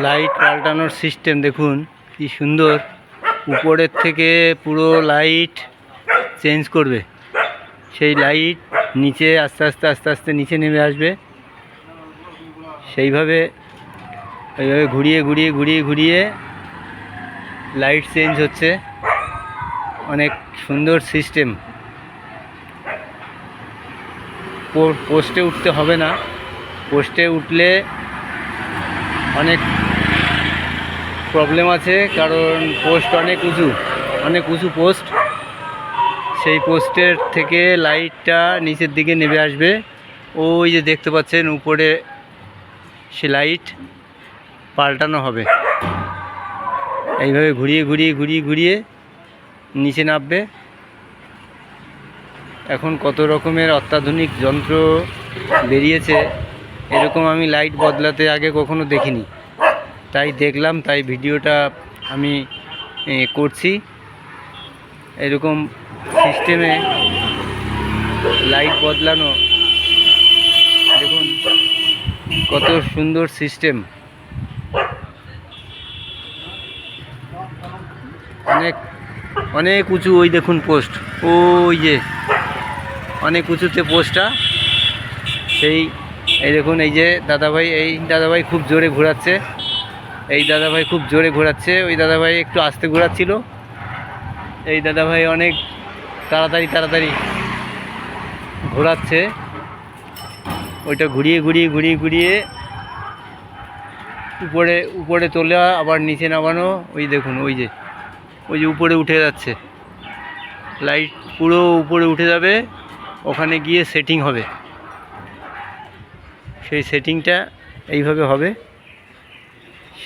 Light পাল্টানোর system দেখুন, কি সুন্দর। উপরের থেকে পুরো লাইট চেঞ্জ করবে। সেই লাইট নিচে আস্তে আস্তে আস্তে আস্তে নিচে নেমে আসবে। সেইভাবে, এইভাবে ঘুরিয়ে ঘুরিয়ে ঘুরিয়ে ঘুরিয়ে লাইট চেঞ্জ হচ্ছে। অনেক সুন্দর সিস্টেম। পোস্টে উঠতে হবে না। পোস্টে উঠলে অনেক প্রবলেম আছে, কারণ পোস্ট অনেক উঁচু অনেক উঁচু পোস্ট সেই পোস্টের থেকে লাইটটা নিচের দিকে নেমে আসবে। ওই যে দেখতে পাচ্ছেন, উপরে সে লাইট পাল্টানো হবে। এইভাবে ঘুরিয়ে ঘুরিয়ে ঘুরিয়ে ঘুরিয়ে নিচে নামবে। এখন কত রকমের অত্যাধুনিক যন্ত্র বেরিয়েছে এরকম আমি লাইট বদলাতে আগে কখনো দেখিনি। তাই দেখলাম, তাই ভিডিওটা আমি করছি। এরকম সিস্টেমে লাইট বদলানো, দেখুন কত সুন্দর সিস্টেম অনেক অনেক উঁচু ওই দেখুন পোস্ট ওই যে, অনেক উঁচুতে পোস্টটা সেই এই দেখুন, এই যে দাদাভাই, এই দাদাভাই খুব জোরে ঘোরাচ্ছে। এই দাদাভাই খুব জোরে ঘোরাচ্ছে। ওই দাদাভাই একটু আস্তে ঘোরাচ্ছিল। এই দাদাভাই অনেক তাড়াতাড়ি তাড়াতাড়ি ঘোরাচ্ছে। ওইটা ঘুরিয়ে ঘুরিয়ে ঘুরিয়ে ঘুরিয়ে উপরে উপরে তোলা আবার নিচে নামানো। ওই দেখুন, ওই যে ওই যে উপরে উঠে যাচ্ছে। লাইট পুরো উপরে উঠে যাবে। ওখানে গিয়ে সেটিং হবে। সেই সেটিংটা এইভাবে হবে।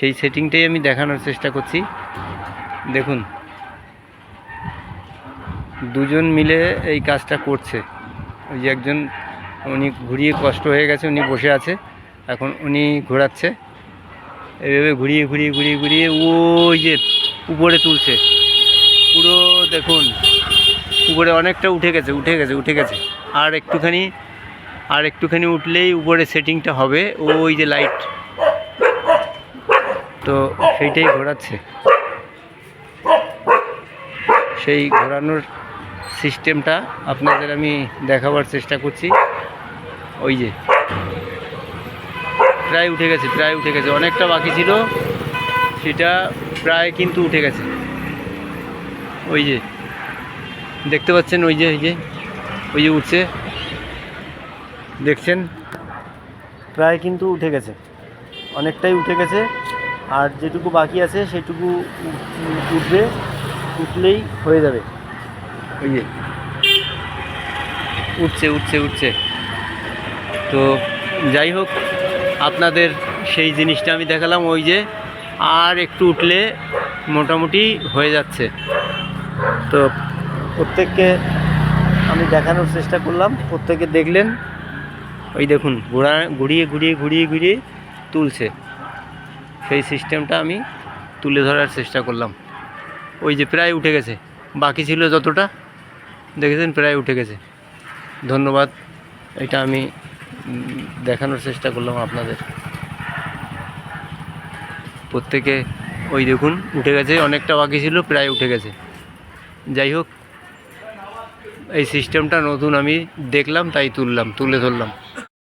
সেই সেটিংটাই আমি দেখানোর চেষ্টা করছি। দেখুন। দুজন মিলে এই কাজটা করছে। ওই যে একজন, উনি ঘুরিয়ে কষ্ট হয়ে গেছে, উনি বসে আছে। এখন উনি ঘোরাচ্ছে। এইভাবে ঘুরিয়ে ঘুরিয়ে ঘুরিয়ে ঘুরিয়ে ওই যে উপরে তুলছে। পুরো দেখুন, উপরে অনেকটা উঠে গেছে উঠে গেছে উঠে গেছে। আর একটুখানি আর একটুখানি উঠলেই উপরে সেটিংটা হবে। ওই যে লাইট তো সেইটাই ঘোরাচ্ছে। সেই ঘোরানোর সিস্টেমটা আপনাদের আমি দেখাবার চেষ্টা করছি। ওই যে। প্রায় উঠে গেছে, প্রায় উঠে গেছে। অনেকটা বাকি ছিল। সেটা প্রায় কিন্তু উঠে গেছে। ওই যে। দেখতে পাচ্ছেন? ওই যে ওই যে। ওই যে উঠছে। দেখছেন? প্রায় কিন্তু উঠে গেছে। অনেকটাই উঠে গেছে। আর যেটুকু বাকি আছে সেটুকু উঠবে উঠলেই হয়ে যাবে। ওই যে। উঠছে উঠছে উঠছে। তো যাই হোক আপনাদের সেই জিনিসটা আমি দেখালাম ওই যে। আর একটু উঠলে মোটামুটি হয়ে যাচ্ছে। তো প্রত্যেককে আমি দেখানোর চেষ্টা করলাম। প্রত্যেকে দেখলেন ওই দেখুন ঘোরা ঘুরিয়ে ঘুরিয়ে ঘুরিয়ে ঘুরিয়ে তুলছে। সেই সিস্টেমটা আমি তুলে ধরার চেষ্টা করলাম। ওই যে প্রায় উঠে গেছে। বাকি ছিল যতটা, দেখেছেন প্রায় উঠে গেছে। ধন্যবাদ। এটা আমি দেখানোর চেষ্টা করলাম আপনাদের। প্রত্যেকে, ওই দেখুন, উঠে গেছে। অনেকটা বাকি ছিল, প্রায় উঠে গেছে। যাই হোক এই সিস্টেমটা নতুন আমি দেখলাম তাই তুললাম তুলে ধরলাম।